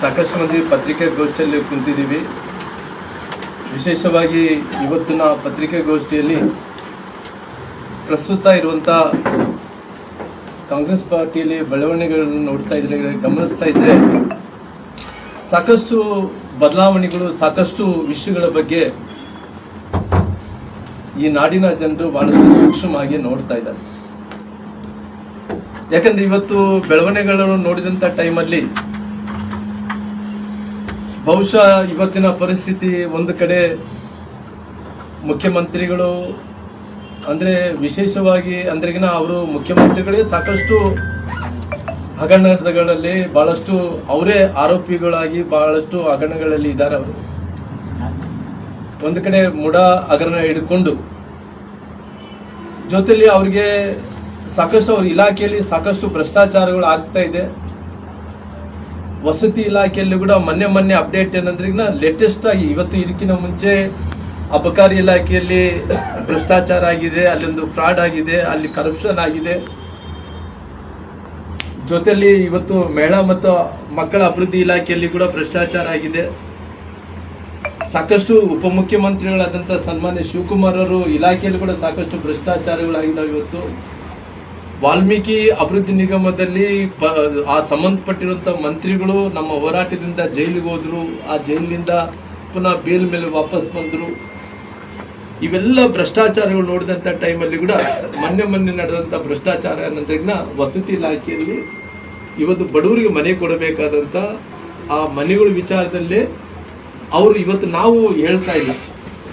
ಸಾಕಷ್ಟು ಮಂದಿ ಪತ್ರಿಕಾಗೋಷ್ಠಿಯಲ್ಲಿ ಕುಂತಿದ್ದೀವಿ. ವಿಶೇಷವಾಗಿ ಇವತ್ತಿನ ಪತ್ರಿಕಾಗೋಷ್ಠಿಯಲ್ಲಿ ಪ್ರಸ್ತುತ ಇರುವಂತ ಕಾಂಗ್ರೆಸ್ ಪಾರ್ಟಿಯಲ್ಲಿ ಬೆಳವಣಿಗೆಗಳನ್ನು ನೋಡ್ತಾ ಇದ್ರೆ, ಗಮನಿಸ್ತಾ ಇದ್ರೆ ಸಾಕಷ್ಟು ಬದಲಾವಣೆಗಳು, ಸಾಕಷ್ಟು ವಿಷಯಗಳ ಬಗ್ಗೆ ಈ ನಾಡಿನ ಜನರು ಬಹಳಷ್ಟು ಸೂಕ್ಷ್ಮವಾಗಿ ನೋಡ್ತಾ ಇದ್ದಾರೆ. ಯಾಕಂದ್ರೆ ಇವತ್ತು ಬೆಳವಣಿಗೆಗಳನ್ನು ನೋಡಿದಂತ ಟೈಮಲ್ಲಿ ಬಹುಶಃ ಇವತ್ತಿನ ಪರಿಸ್ಥಿತಿ ಒಂದು ಕಡೆ ಮುಖ್ಯಮಂತ್ರಿಗಳು, ಅಂದ್ರೆ ವಿಶೇಷವಾಗಿ ಅಂದ್ರೆಗಿನ ಅವರು ಮುಖ್ಯಮಂತ್ರಿಗಳೇ ಸಾಕಷ್ಟು ಹಗರಣಗಳಲ್ಲಿ ಬಹಳಷ್ಟು ಅವರೇ ಆರೋಪಿಗಳಾಗಿ ಬಹಳಷ್ಟು ಹಗರಣಗಳಲ್ಲಿ ಇದ್ದಾರೆ ಅವರು. ಒಂದು ಕಡೆ ಮುಡ ಹಗರಣ ಹಿಡ್ಕೊಂಡು, ಜೊತೆಲಿ ಅವರಿಗೆ ಸಾಕಷ್ಟು ಅವ್ರ ಇಲಾಖೆಯಲ್ಲಿ ಸಾಕಷ್ಟು ಭ್ರಷ್ಟಾಚಾರಗಳು ಆಗ್ತಾ ಇದೆ. ವಸತಿ ಇಲಾಖೆಯಲ್ಲಿ ಕೂಡ ಮೊನ್ನೆ ಮೊನ್ನೆ ಅಪ್ಡೇಟ್ ಏನಂದ್ರೆ ಲೇಟೆಸ್ಟ್ ಆಗಿ ಇವತ್ತು ಇದಕ್ಕಿಂತ ಮುಂಚೆ ಅಬಕಾರಿ ಇಲಾಖೆಯಲ್ಲಿ ಭ್ರಷ್ಟಾಚಾರ ಆಗಿದೆ, ಅಲ್ಲೊಂದು ಫ್ರಾಡ್ ಆಗಿದೆ, ಅಲ್ಲಿ ಕರಪ್ಷನ್ ಆಗಿದೆ. ಜೊತೆಯಲ್ಲಿ ಇವತ್ತು ಮಹಿಳಾ ಮತ್ತು ಮಕ್ಕಳ ಅಭಿವೃದ್ಧಿ ಇಲಾಖೆಯಲ್ಲಿ ಕೂಡ ಭ್ರಷ್ಟಾಚಾರ ಆಗಿದೆ. ಸಾಕಷ್ಟು ಉಪಮುಖ್ಯಮಂತ್ರಿಗಳಾದಂಥ ಸನ್ಮಾನ್ಯ ಶಿವಕುಮಾರ್ ಅವರು ಇಲಾಖೆಯಲ್ಲಿ ಕೂಡ ಸಾಕಷ್ಟು ಭ್ರಷ್ಟಾಚಾರಗಳಾಗಿದ್ದಾವೆ ಇವತ್ತು. ವಾಲ್ಮೀಕಿ ಅಭಿವೃದ್ಧಿ ನಿಗಮದಲ್ಲಿ ಆ ಸಂಬಂಧಪಟ್ಟಿರುವಂತಹ ಮಂತ್ರಿಗಳು ನಮ್ಮ ಹೋರಾಟದಿಂದ ಜೈಲಿಗೆ ಹೋದ್ರು. ಆ ಜೈಲಿನಿಂದ ಪುನಃ ಬೇಲ್ ಮೇಲೆ ವಾಪಸ್ ಬಂದ್ರು. ಇವೆಲ್ಲ ಭ್ರಷ್ಟಾಚಾರಗಳು ನೋಡಿದಂತ ಟೈಮಲ್ಲಿ ಕೂಡ ಮೊನ್ನೆ ಮೊನ್ನೆ ನಡೆದಂತ ಭ್ರಷ್ಟಾಚಾರ ಅನ್ನೋದ್ರಿಂದ ವಸತಿ ಇಲಾಖೆಯಲ್ಲಿ ಇವತ್ತು ಬಡವರಿಗೆ ಮನೆ ಕೊಡಬೇಕಾದಂತ ಆ ಮನೆಗಳ ವಿಚಾರದಲ್ಲಿ ಅವರು ಇವತ್ತು ನಾವು ಹೇಳ್ತಾ ಇಲ್ಲ.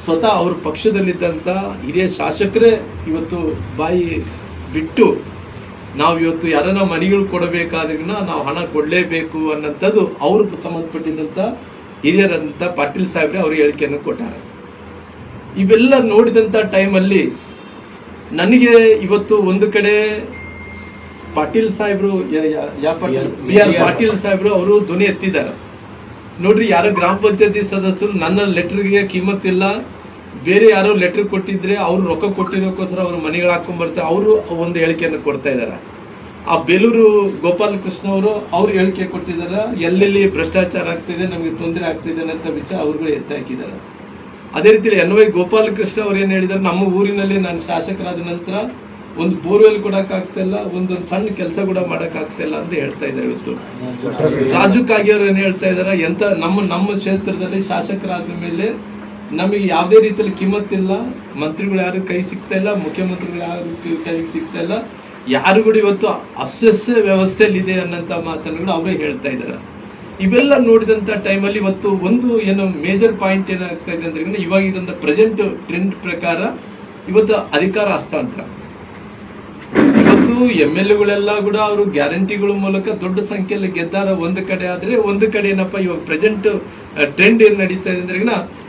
ಸ್ವತಃ ಅವ್ರ ಪಕ್ಷದಲ್ಲಿದ್ದಂತ ಹಿರಿಯ ಶಾಸಕರೇ ಇವತ್ತು ಬಾಯಿ ಬಿಟ್ಟು ನಾವು ಇವತ್ತು ಯಾರನ್ನ ಮನೆಗಳು ಕೊಡಬೇಕಾದ್ರಿಂದ ನಾವು ಹಣ ಕೊಡಲೇಬೇಕು ಅನ್ನೋಂಥದ್ದು ಅವ್ರಿಗೆ ಸಂಬಂಧಪಟ್ಟಿದ್ದಂತ ಹಿರಿಯರಂತ ಪಾಟೀಲ್ ಸಾಹೇಬ್ರೆ ಅವ್ರ ಹೇಳಿಕೆಯನ್ನು ಕೊಟ್ಟಾರೆ. ಇವೆಲ್ಲ ನೋಡಿದಂತ ಟೈಮಲ್ಲಿ ನನಗೆ ಇವತ್ತು ಒಂದು ಕಡೆ ಪಾಟೀಲ್ ಸಾಹೇಬ್ರು ಪಾಟೀಲ್ ಬಿ ಆರ್ ಪಾಟೀಲ್ ಸಾಹೇಬ್ರು ಅವರು ಧ್ವನಿ ಎತ್ತಿದ್ದಾರೆ. ನೋಡ್ರಿ ಯಾರೋ ಗ್ರಾಮ ಪಂಚಾಯತಿ ಸದಸ್ಯರು ನನ್ನ ಲೆಟರ್ಗೆ ಕಿಮ್ಮತ್ ಇಲ್ಲ ಬೇರೆ ಯಾರೋ ಲೆಟರ್ ಕೊಟ್ಟಿದ್ರೆ ಅವ್ರು ರೊಕ್ಕ ಕೊಟ್ಟಿರೋಕ್ಕೋಸ್ಕರ ಅವ್ರ ಮನೆಗಳು ಹಾಕೊಂಡ್ ಬರ್ತಾರೆ ಅವರು ಒಂದು ಹೇಳಿಕೆಯನ್ನು ಕೊಡ್ತಾ ಇದಾರೆ. ಆ ಬೇಲೂರು ಗೋಪಾಲ ಕೃಷ್ಣ ಅವರು ಅವ್ರು ಹೇಳಿಕೆ ಕೊಟ್ಟಿದ್ದಾರೆ, ಎಲ್ಲೆಲ್ಲಿ ಭ್ರಷ್ಟಾಚಾರ ಆಗ್ತಿದೆ, ನಮಗೆ ತೊಂದರೆ ಆಗ್ತಿದೆ ಅಂತ ವಿಚಾರ ಅವ್ರುಗಳು ಎತ್ತಿ ಹಾಕಿದ್ದಾರೆ ಅದೇ ರೀತಿ ಎನ್ ವೈ ಗೋಪಾಲಕೃಷ್ಣ ಅವ್ರು ಏನ್ ಹೇಳಿದಾರೆ ನಮ್ಮ ಊರಿನಲ್ಲಿ ನಾನು ಶಾಸಕರಾದ ನಂತರ ಒಂದು ಬೋರ್ವೆಲ್ ಕೊಡಕ್ ಆಗ್ತಿಲ್ಲ ಒಂದೊಂದು ಸಣ್ಣ ಕೆಲಸ ಕೂಡ ಮಾಡಕ್ ಆಗ್ತಿಲ್ಲ ಅಂತ ಹೇಳ್ತಾ ಇದ್ದಾರೆ ಇವತ್ತು. ರಾಜು ಕಾಗಿ ಅವರು ಏನ್ ಹೇಳ್ತಾ ಇದ್ದಾರೆ, ಎಂತ ನಮ್ಮ ನಮ್ಮ ಕ್ಷೇತ್ರದಲ್ಲಿ ಶಾಸಕರಾದ ಮೇಲೆ ನಮಗೆ ಯಾವುದೇ ರೀತಿಯಲ್ಲಿ ಕಿಮ್ಮತ್ತಿಲ್ಲ, ಮಂತ್ರಿಗಳು ಯಾರು ಕೈ ಸಿಗ್ತಾ ಇಲ್ಲ, ಮುಖ್ಯಮಂತ್ರಿಗಳು ಯಾರು ಕೈ- ಸಿಗ್ತಾ ಇಲ್ಲ, ಯಾರು ಕೂಡ ಇವತ್ತು ಅಸ್ವಸ್ಥ ವ್ಯವಸ್ಥೆಯಲ್ಲಿ ಇದೆ ಅನ್ನಂತ ಮಾತನ್ನು ಅವರೇ ಹೇಳ್ತಾ ಇದ್ದಾರೆ. ಇವೆಲ್ಲ ನೋಡಿದಂತ ಟೈಮಲ್ಲಿ ಇವತ್ತು ಒಂದು ಏನು ಮೇಜರ್ ಪಾಯಿಂಟ್ ಏನಾಗ್ತಾ ಇದೆ ಅಂದ್ರೆ ಇವಾಗ ಇದಂತ ಪ್ರೆಸೆಂಟ್ ಟ್ರೆಂಡ್ ಪ್ರಕಾರ ಇವತ್ತು ಅಧಿಕಾರ ಹಸ್ತಾಂತರ. ಇವತ್ತು ಎಂ ಎಲ್ ಎಗಳೆಲ್ಲ ಕೂಡ ಅವರು ಗ್ಯಾರಂಟಿಗಳ ಮೂಲಕ ದೊಡ್ಡ ಸಂಖ್ಯೆಯಲ್ಲಿ ಗೆದ್ದಾರ ಒಂದು ಕಡೆ ಆದ್ರೆ ಒಂದು ಕಡೆ ಏನಪ್ಪ ಇವಾಗ ಪ್ರೆಸೆಂಟ್ ಟ್ರೆಂಡ್ ಏನ್ ನಡೀತಾ ಇದೆ ಅಂದ್ರೆ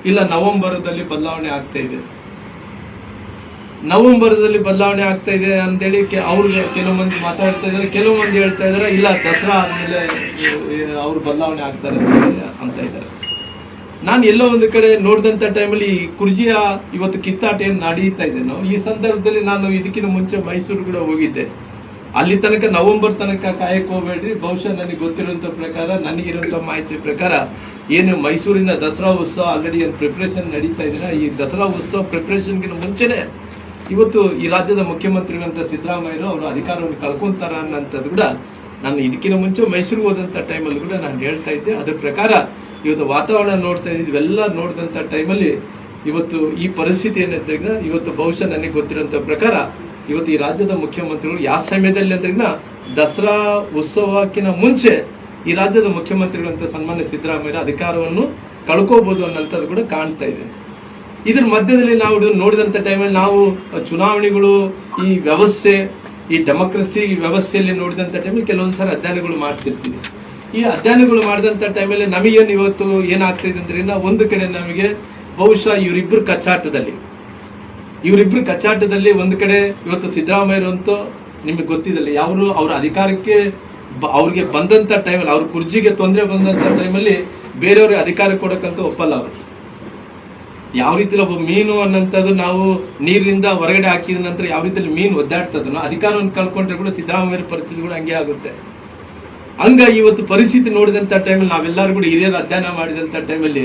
ಇಲ್ಲ, ನವೆಂಬರ್ದಲ್ಲಿ ಬದಲಾವಣೆ ಆಗ್ತಾ ಇದೆ. ನವೆಂಬರದಲ್ಲಿ ಬದಲಾವಣೆ ಆಗ್ತಾ ಇದೆ ಅಂತೇಳಿ ಕೆ- ಅವ್ರು ಕೆಲವು ಮಂದಿ ಮಾತಾಡ್ತಾ ಇದ್ದಾರೆ, ಕೆಲವು ಮಂದಿ ಹೇಳ್ತಾ ಇದ್ದಾರೆ, ಇಲ್ಲ, ದಸರಾ ಆದ್ಮೇಲೆ ಅವ್ರು ಬದಲಾವಣೆ ಆಗ್ತಾರೆ ಅಂತ ಇದ್ದಾರೆ. ನಾನು ಎಲ್ಲೋ ಒಂದು ಕಡೆ ನೋಡಿದಂತ ಟೈಮಲ್ಲಿ ಈ ಕುರ್ಜಿಯ ಇವತ್ತು ಕಿತ್ತಾಟ ಏನ್ ನಡೀತಾ ಇದೆ. ಈ ಸಂದರ್ಭದಲ್ಲಿ ನಾನು ಇದಕ್ಕಿಂತ ಮುಂಚೆ ಮೈಸೂರು ಕೂಡ ಹೋಗಿದ್ದೆ. ಅಲ್ಲಿ ತನಕ ನವೆಂಬರ್ ತನಕ ಕಾಯಕ್ ಹೋಗ್ಬೇಡ್ರಿ. ಬಹುಶಃ ನನಗೆ ಗೊತ್ತಿರುವಂತ ಪ್ರಕಾರ, ನನಗಿರುವಂತ ಮಾಹಿತಿ ಪ್ರಕಾರ ಏನು ಮೈಸೂರಿನ ದಸರಾ ಉತ್ಸವ ಆಲ್ರೆಡಿ ಏನು ಪ್ರಿಪರೇಷನ್ ನಡೀತಾ ಇದೆ ಈ ದಸರಾ ಉತ್ಸವ ಪ್ರಿಪರೇಷನ್ಗಿಂತ ಮುಂಚೆನೆ ಇವತ್ತು ಈ ರಾಜ್ಯದ ಮುಖ್ಯಮಂತ್ರಿಗಳಂತ ಸಿದ್ದರಾಮಯ್ಯರು ಅವರು ಅಧಿಕಾರವನ್ನು ಕಳ್ಕೊಂತಾರ ಅನ್ನೋಂಥದ್ದು ಕೂಡ ನಾನು ಇದಕ್ಕಿಂತ ಮುಂಚೆ ಮೈಸೂರಿಗೆ ಹೋದಂಥ ಟೈಮಲ್ಲಿ ಕೂಡ ನಾನು ಹೇಳ್ತಾ ಇದ್ದೆ. ಅದ್ರ ಪ್ರಕಾರ ಇವತ್ತು ವಾತಾವರಣ ನೋಡ್ತಾ ಇದ್ದೀವಿ. ಇವೆಲ್ಲ ನೋಡಿದಂಥ ಟೈಮಲ್ಲಿ ಇವತ್ತು ಈ ಪರಿಸ್ಥಿತಿ ಏನಿದ್ದಾಗ ಇವತ್ತು ಬಹುಶಃ ನನಗೆ ಗೊತ್ತಿರೋಂಥ ಪ್ರಕಾರ ಇವತ್ತು ಈ ರಾಜ್ಯದ ಮುಖ್ಯಮಂತ್ರಿಗಳು ಯಾವ ಸಮಯದಲ್ಲಿ ಅಂದ್ರಿಗಿನ ದಸರಾ ಉತ್ಸವಕ್ಕಿಂತ ಮುಂಚೆ ಈ ರಾಜ್ಯದ ಮುಖ್ಯಮಂತ್ರಿಗಳಂತ ಸನ್ಮಾನ್ಯ ಸಿದ್ದರಾಮಯ್ಯ ಅಧಿಕಾರವನ್ನು ಕಳ್ಕೋಬಹುದು ಅನ್ನೋಂಥದ್ದು ಕೂಡ ಕಾಣ್ತಾ ಇದೆ. ಇದ್ರ ಮಧ್ಯದಲ್ಲಿ ನಾವು ನೋಡಿದಂತ ಟೈಮಲ್ಲಿ ನಾವು ಚುನಾವಣೆಗಳು, ಈ ವ್ಯವಸ್ಥೆ, ಈ ಡೆಮೋಕ್ರಸಿ ವ್ಯವಸ್ಥೆಯಲ್ಲಿ ನೋಡಿದಂತ ಟೈಮಲ್ಲಿ ಕೆಲವೊಂದು ಕೆಲವೊಂದ್ಸಲ ಅಧ್ಯಯನಗಳು ಮಾಡ್ತಿರ್ತೀವಿ. ಈ ಅಧ್ಯಯನಗಳು ಮಾಡಿದಂತ ಟೈಮಲ್ಲಿ ನಮಗೇನು ಇವತ್ತು ಏನಾಗ್ತಿದೆ ಅಂದ್ರೆ ಒಂದು ಕಡೆ ನಮಗೆ ಬಹುಶಃ ಇವರಿಬ್ಬರು ಕಚ್ಚಾಟದಲ್ಲಿ ಇವರಿಬ್ರು ಕಚ್ಚಾಟದಲ್ಲಿ ಒಂದು ಕಡೆ ಇವತ್ತು ಸಿದ್ದರಾಮಯ್ಯರಂತೂ ನಿಮಗೆ ಗೊತ್ತಿದಲ್ಲ ಯಾರು ಅವ್ರ ಅಧಿಕಾರಕ್ಕೆ ಅವ್ರಿಗೆ ಬಂದಂತ ಟೈಮಲ್ಲಿ ಅವ್ರ ಕುರ್ಜಿಗೆ ತೊಂದರೆ ಬಂದಂತ ಟೈಮಲ್ಲಿ ಬೇರೆಯವ್ರಿಗೆ ಅಧಿಕಾರ ಕೊಡಕ್ಕಂತ ಒಪ್ಪಲ್ಲ ಅವರು. ಯಾವ ರೀತಿ ಒಬ್ಬ ಮೀನು ಅನ್ನಂತದ್ದು ನಾವು ನೀರಿನಿಂದ ಹೊರಗಡೆ ಹಾಕಿದ ನಂತರ ಯಾವ ರೀತಿಯಲ್ಲಿ ಮೀನು ಒದ್ದಾಡ್ತದನೋ, ಅಧಿಕಾರವನ್ನು ಕಳ್ಕೊಂಡ್ರೆ ಕೂಡ ಸಿದ್ದರಾಮಯ್ಯ ಪರಿಸ್ಥಿತಿ ಕೂಡ ಹಂಗೆ ಆಗುತ್ತೆ. ಹಂಗ ಇವತ್ತು ಪರಿಸ್ಥಿತಿ ನೋಡಿದಂತ ಟೈಮಲ್ಲಿ ನಾವೆಲ್ಲರೂ ಕೂಡ ಹಿರಿಯರು ಅಧ್ಯಯನ ಮಾಡಿದಂತ ಟೈಮಲ್ಲಿ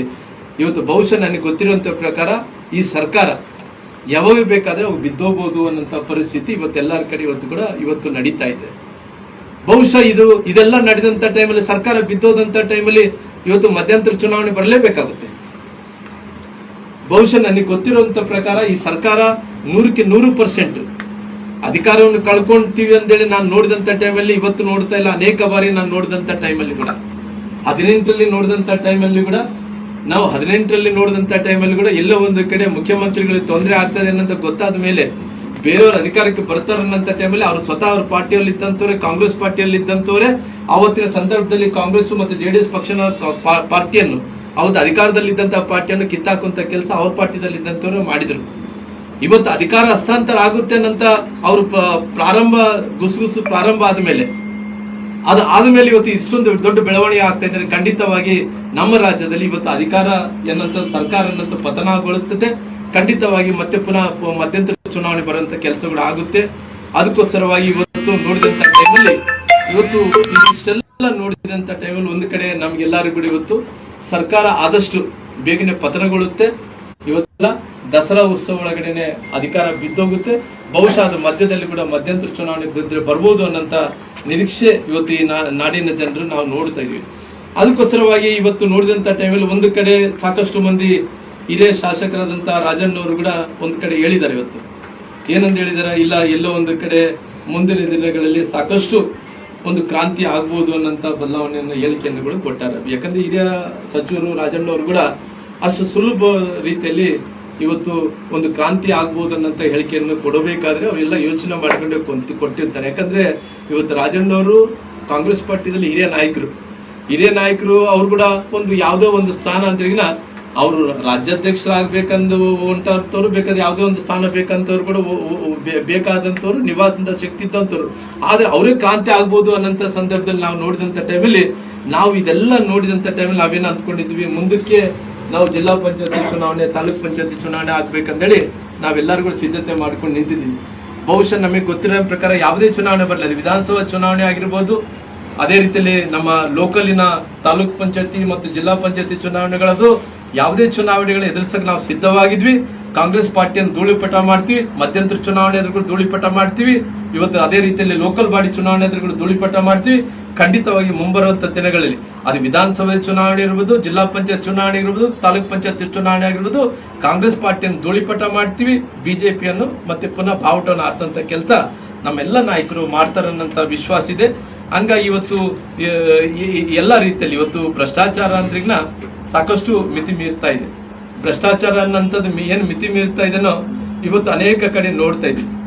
ಇವತ್ತು ಬಹುಶಃ ನನಗೆ ಗೊತ್ತಿರುವಂತ ಪ್ರಕಾರ ಈ ಸರ್ಕಾರ ಯಾವಾಗ ಬೇಕಾದ್ರೆ ಅವು ಬಿದ್ದೋಗ್ಬೋದು ಅನ್ನೋಂಥ ಪರಿಸ್ಥಿತಿ ಇವತ್ತೆಲ್ಲರ ಕಡೆ ಇವತ್ತು ಕೂಡ ಇವತ್ತು ನಡೀತಾ ಇದೆ. ಬಹುಶಃ ಇದು ಇದೆಲ್ಲ ನಡೆದಂತ ಟೈಮಲ್ಲಿ ಸರ್ಕಾರ ಬಿದ್ದೋದಂತ ಟೈಮಲ್ಲಿ ಇವತ್ತು ಮಧ್ಯಂತರ ಚುನಾವಣೆ ಬರಲೇಬೇಕಾಗುತ್ತೆ. ಬಹುಶಃ ನನಗೆ ಗೊತ್ತಿರುವಂತ ಪ್ರಕಾರ ಈ ಸರ್ಕಾರ ನೂರಕ್ಕೆ ನೂರು ಪರ್ಸೆಂಟ್ ಅಧಿಕಾರವನ್ನು ಕಳ್ಕೊಂತೀವಿ ಅಂತೇಳಿ ನಾನು ನೋಡಿದಂತ ಟೈಮಲ್ಲಿ ಇವತ್ತು ನೋಡ್ತಾ ಇಲ್ಲ, ಅನೇಕ ಬಾರಿ ನಾನು ನೋಡಿದಂತ ಟೈಮಲ್ಲಿ ಕೂಡ. ಹದಿನೆಂಟರಲ್ಲಿ ನೋಡಿದಂತ ಟೈಮಲ್ಲಿ ಕೂಡ ನಾವು ಹದಿನೆಂಟರಲ್ಲಿ ನೋಡಿದಂತ ಟೈಮಲ್ಲಿ ಕೂಡ ಎಲ್ಲೋ ಒಂದು ಕಡೆ ಮುಖ್ಯಮಂತ್ರಿಗಳಿಗೆ ತೊಂದರೆ ಆಗ್ತದೆ ಅನ್ನೋದು ಗೊತ್ತಾದ ಮೇಲೆ ಬೇರೆಯವರು ಅಧಿಕಾರಕ್ಕೆ ಬರ್ತಾರೆ ಅನ್ನೋಂಥ ಟೈಮಲ್ಲಿ ಅವರು ಸ್ವತಃ ಅವ್ರ ಪಾರ್ಟಿಯಲ್ಲಿ ಇದ್ದಂತವ್ರೆ, ಕಾಂಗ್ರೆಸ್ ಪಾರ್ಟಿಯಲ್ಲಿ ಇದ್ದಂತವ್ರೆ, ಅವತ್ತಿನ ಸಂದರ್ಭದಲ್ಲಿ ಕಾಂಗ್ರೆಸ್ ಮತ್ತು ಜೆಡಿಎಸ್ ಪಕ್ಷನ ಪಾರ್ಟಿಯನ್ನು, ಅವತ್ತು ಅಧಿಕಾರದಲ್ಲಿ ಇದ್ದಂತಹ ಪಾರ್ಟಿಯನ್ನು ಕಿತ್ತಾಕುವಂತ ಕೆಲಸ ಅವ್ರ ಪಾರ್ಟಿದಲ್ಲಿ ಇದ್ದಂತವ್ರು ಮಾಡಿದ್ರು. ಇವತ್ತು ಅಧಿಕಾರ ಹಸ್ತಾಂತರ ಆಗುತ್ತೆ ಅನ್ನಂತ ಅವರು ಪ್ರಾರಂಭ ಗುಸುಗುಸು ಪ್ರಾರಂಭ ಆದ್ಮೇಲೆ ಅದು ಆದ್ಮೇಲೆ ಇವತ್ತು ಇಷ್ಟೊಂದು ದೊಡ್ಡ ಬೆಳವಣಿಗೆ ಆಗ್ತಾ ಇದ್ರೆ ಖಂಡಿತವಾಗಿ ನಮ್ಮ ರಾಜ್ಯದಲ್ಲಿ ಇವತ್ತು ಅಧಿಕಾರ ಏನಂತ ಸರ್ಕಾರ ಅನ್ನಂತ ಪತನಗೊಳ್ಳುತ್ತದೆ. ಖಂಡಿತವಾಗಿ ಮತ್ತೆ ಪುನಃ ಮಧ್ಯಂತರ ಚುನಾವಣೆ ಬರುವಂತ ಕೆಲಸಗಳು ಆಗುತ್ತೆ. ಅದಕ್ಕೋಸ್ಕರವಾಗಿ ಇವತ್ತು ನೋಡಿದಂತ ಟೈಮಲ್ಲಿ ಇವತ್ತು ಇಷ್ಟೆಲ್ಲ ನೋಡಿದಂತ ಟೈಮಲ್ಲಿ ಒಂದು ಕಡೆ ನಮ್ಗೆಲ್ಲರಿಗೂ ಇವತ್ತು ಸರ್ಕಾರ ಆದಷ್ಟು ಬೇಗನೆ ಪತನಗೊಳ್ಳುತ್ತೆ. ಇವತ್ತೆಲ್ಲ ದಸರಾ ಉತ್ಸವ ಒಳಗಡೆನೆ ಅಧಿಕಾರ ಬಿದ್ದೋಗುತ್ತೆ. ಬಹುಶಃ ಅದು ಮಧ್ಯದಲ್ಲಿ ಕೂಡ ಮಧ್ಯಂತರ ಚುನಾವಣೆ ಬಿದ್ದರೆ ಬರ್ಬೋದು ಅನ್ನಂತ ನಿರೀಕ್ಷೆ ಇವತ್ತು ಈ ನಾಡಿನ ಜನರು ನಾವು ನೋಡ್ತಾ ಇದೀವಿ ಅದಕ್ಕೋಸ್ಕರವಾಗಿ ಇವತ್ತು ನೋಡಿದಂತ ಟೈಮಲ್ಲಿ ಒಂದು ಕಡೆ ಸಾಕಷ್ಟು ಮಂದಿ ಹಿರಿಯ ಶಾಸಕರಾದಂತ ರಾಜಣ್ಣ ಅವರು ಕೂಡ ಒಂದು ಕಡೆ ಹೇಳಿದ್ದಾರೆ ಇವತ್ತು. ಏನಂತ ಹೇಳಿದಾರೆ? ಇಲ್ಲ, ಎಲ್ಲೋ ಒಂದು ಕಡೆ ಮುಂದಿನ ದಿನಗಳಲ್ಲಿ ಸಾಕಷ್ಟು ಒಂದು ಕ್ರಾಂತಿ ಆಗ್ಬೋದು ಅನ್ನಂತ ಬದಲಾವಣೆಯನ್ನು ಹೇಳಿಕೆಯನ್ನು ಕೂಡ ಕೊಟ್ಟಾರೆ. ಯಾಕಂದ್ರೆ ಹಿರಿಯ ಸಚಿವರು ರಾಜಣ್ಣ ಅವರು ಕೂಡ ಅಷ್ಟು ಸುಲಭ ರೀತಿಯಲ್ಲಿ ಇವತ್ತು ಒಂದು ಕ್ರಾಂತಿ ಆಗ್ಬೋದು ಅನ್ನಂತ ಹೇಳಿಕೆಯನ್ನು ಕೊಡಬೇಕಾದ್ರೆ ಅವರೆಲ್ಲ ಯೋಚನೆ ಮಾಡ್ಕೊಂಡು ಕೊಂತಿ ಕೊಟ್ಟಿರ್ತಾರೆ. ಯಾಕಂದ್ರೆ ಇವತ್ತು ರಾಜಣ್ಣ ಅವರು ಕಾಂಗ್ರೆಸ್ ಪಾರ್ಟಿದಲ್ಲಿ ಹಿರಿಯ ನಾಯಕರು. ಹಿರಿಯ ನಾಯಕರು ಅವ್ರು ಕೂಡ ಒಂದು ಯಾವುದೋ ಒಂದು ಸ್ಥಾನ ಅಂದ್ರಿಗಿನ ಅವರು ರಾಜ್ಯಾಧ್ಯಕ್ಷರಾಗಬೇಕಂದು ಹೊಂಟವ್ರು ಬೇಕಾದ್ರೆ ಯಾವುದೇ ಒಂದು ಸ್ಥಾನ ಬೇಕಂತವ್ರು ಕೂಡ ಬೇಕಾದಂಥವ್ರು ಒ- ಒ- ಬೇಕಾದಂತವ್ರು ನಿವಾಸದ ಶಕ್ತಿ ಇದ್ದಂಥವ್ರು ಆದ್ರೆ ಅವರೇ ಕ್ರಾಂತಿ ಆಗ್ಬೋದು ಅನ್ನಂತ ಸಂದರ್ಭದಲ್ಲಿ ನಾವು ನೋಡಿದಂತ ಟೈಮಲ್ಲಿ ನಾವು ಇದೆಲ್ಲ ನೋಡಿದಂತ ಟೈಮಲ್ಲಿ ನಾವೇನು ಅಂದ್ಕೊಂಡಿದ್ವಿ? ಮುಂದಕ್ಕೆ ನಾವು ಜಿಲ್ಲಾ ಪಂಚಾಯತಿ ಚುನಾವಣೆ, ತಾಲೂಕ್ ಪಂಚಾಯತಿ ಚುನಾವಣೆ ಆಗ್ಬೇಕಂತೇಳಿ ನಾವೆಲ್ಲರೂ ಕೂಡ ಸಿದ್ಧತೆ ಮಾಡ್ಕೊಂಡು ನಿಂತಿದ್ದೀವಿ. ಬಹುಶಃ ನಮಗೆ ಗೊತ್ತಿರೋ ಪ್ರಕಾರ ಯಾವುದೇ ಚುನಾವಣೆ ಬರಲಿ ವಿಧಾನಸಭಾ ಚುನಾವಣೆ ಆಗಿರ್ಬೋದು, ಅದೇ ರೀತಿಯಲ್ಲಿ ನಮ್ಮ ಲೋಕಲಿನ ತಾಲೂಕ್ ಪಂಚಾಯತಿ ಮತ್ತು ಜಿಲ್ಲಾ ಪಂಚಾಯತಿ ಚುನಾವಣೆಗಳದು ಯಾವುದೇ ಚುನಾವಣೆಗಳು ಎದುರಿಸಕ್ಕೆ ನಾವು ಸಿದ್ಧವಾಗಿದ್ವಿ. ಕಾಂಗ್ರೆಸ್ ಪಾರ್ಟಿಯನ್ನು ಧೂಳಿಪಟ ಮಾಡ್ತೀವಿ, ಮಧ್ಯಂತರ ಚುನಾವಣೆ ಎದುರುಗಳು ಧೂಳಿಪಟ ಮಾಡ್ತೀವಿ, ಇವತ್ತು ಅದೇ ರೀತಿಯಲ್ಲಿ ಲೋಕಲ್ ಬಾಡಿ ಚುನಾವಣೆ ಎದುರುಗಳು ಧೂಳಿಪಟ ಮಾಡ್ತೀವಿ. ಖಂಡಿತವಾಗಿ ಮುಂಬರುವಂತ ದಿನಗಳಲ್ಲಿ ಅದು ವಿಧಾನಸಭೆ ಚುನಾವಣೆ ಇರ್ಬೋದು, ಜಿಲ್ಲಾ ಪಂಚಾಯತ್ ಚುನಾವಣೆ ಇರ್ಬೋದು, ತಾಲೂಕ್ ಪಂಚಾಯತ್ ಚುನಾವಣೆ ಆಗಿರ್ಬೋದು, ಕಾಂಗ್ರೆಸ್ ಪಾರ್ಟಿಯನ್ನು ಧೂಳಿಪಟ ಮಾಡ್ತೀವಿ, ಬಿಜೆಪಿಯನ್ನು ಮತ್ತೆ ಪುನಃ ಬಾವುಟವನ್ನು ಹಾರಿಸಂತ ಕೆಲಸ ನಮ್ಮೆಲ್ಲ ನಾಯಕರು ಮಾಡ್ತಾರನ್ನಂತ ವಿಶ್ವಾಸ ಇದೆ. ಹಂಗಾಗಿ ಇವತ್ತು ಎಲ್ಲ ರೀತಿಯಲ್ಲಿ ಇವತ್ತು ಭ್ರಷ್ಟಾಚಾರ ಅಂದ್ರಿಗ್ನ ಸಾಕಷ್ಟು ಮಿತಿ ಮೀರ್ತಾ ಇದೆ. ಭ್ರಷ್ಟಾಚಾರ ಅನ್ನಂಥದ್ದು ಮಿ- ಏನ್ ಮಿತಿ ಮೀರ್ತಾ ಇದೆನೋ, ಇವತ್ತು ಅನೇಕ ಕಡೆ ನೋಡ್ತಾ ಇದ್ದೀವಿ.